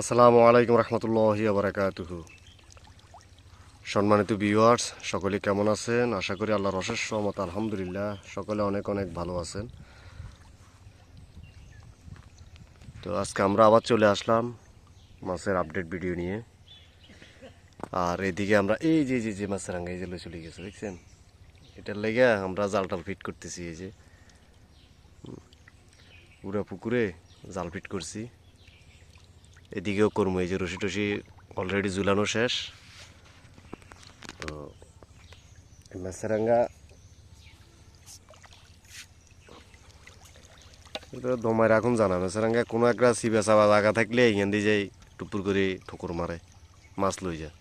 আসসালামু আলাইকুম রহমতুল্লাহি বারাকাতুহু। সম্মানিত ভিউয়ার্স, সকলে কেমন আছেন? আশা করি আল্লাহর অশেষ সহমত আলহামদুলিল্লাহ, সকলে অনেক অনেক ভালো আছেন। তো আজকে আমরা আবার চলে আসলাম মাছের আপডেট ভিডিও নিয়ে। আর এদিকে আমরা এই যে যে যে মাছের আঙ্গা, এই যে চলে গেছে, দেখছেন? এটার লেগে আমরা জাল টাল ফিট করতেছি, এই যে। পুরা পুকুরে জাল ফিট করছি। এদিকেও করব, এই যে রশি টসি অলরেডি ঝুলানো শেষ। তো এটা দমায় রাখুন জানা মাছেরাঙ্গা কোনো একটা সিবে চাবা জায়গা থাকলে এখান দিয়ে যাই টুপুর করে ঠুকুর মারে, মাছ লই যায়।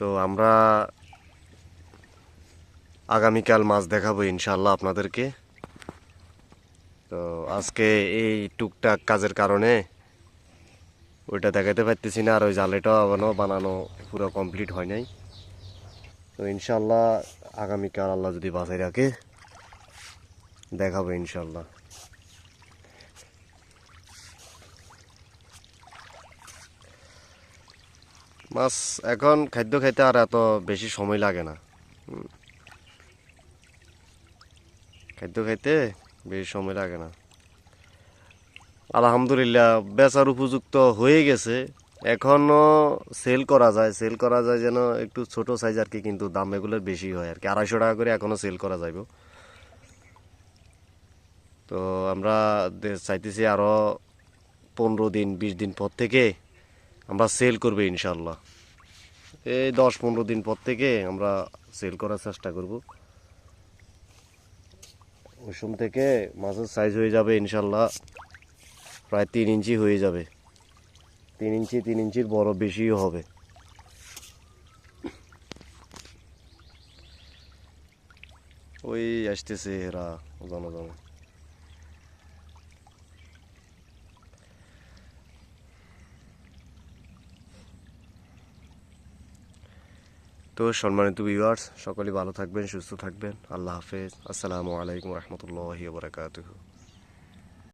তো আমরা আগামীকাল মাছ দেখাবো ইনশাল্লাহ আপনাদেরকে। তো আজকে এই টুকটাক কাজের কারণে ওইটা দেখাতে পারতেছি না, আর ওই জালেটাও এখনও বানানো পুরো কমপ্লিট হয় নাই। তো ইনশাল্লাহ আগামীকাল আল্লাহ যদি বাঁচাই রাখে, দেখাবো ইনশাল্লাহ মাছ এখন খাদ্য খাইতে আর এত বেশি সময় লাগে না। খাদ্য খাইতে বেশি সময় লাগে না। আলহামদুলিল্লাহ, বেচার উপযুক্ত হয়ে গেছে। এখনও সেল করা যায়। সেল করা যায় যেন একটু ছোট সাইজ আর কি, কিন্তু দাম এগুলোর বেশি হয় আর কি। আড়াইশো টাকা করে এখনও সেল করা যাইব তো আমরা চাইতেছি আরও পনেরো দিন, বিশ দিন পর থেকে আমরা সেল করবে ইনশাল্লাহ এই দশ পনেরো দিন পর থেকে আমরা সেল করার চেষ্টা করব। ওসম থেকে মাছের সাইজ হয়ে যাবে ইনশাল্লাহ প্রায় তিন ইঞ্চি হয়ে যাবে। তিন ইঞ্চি, তিন ইঞ্চির বড় বেশিও হবে। ওই আসতেছে এরা জন জন তো সম্মানিত ভিউয়ার্স সকলেই ভালো থাকবেন সুস্থ থাকবেন। আল্লাহ হাফেজ। আসসালামু আলাইকুম রহমতুল্লাহি বারাকাতুহু।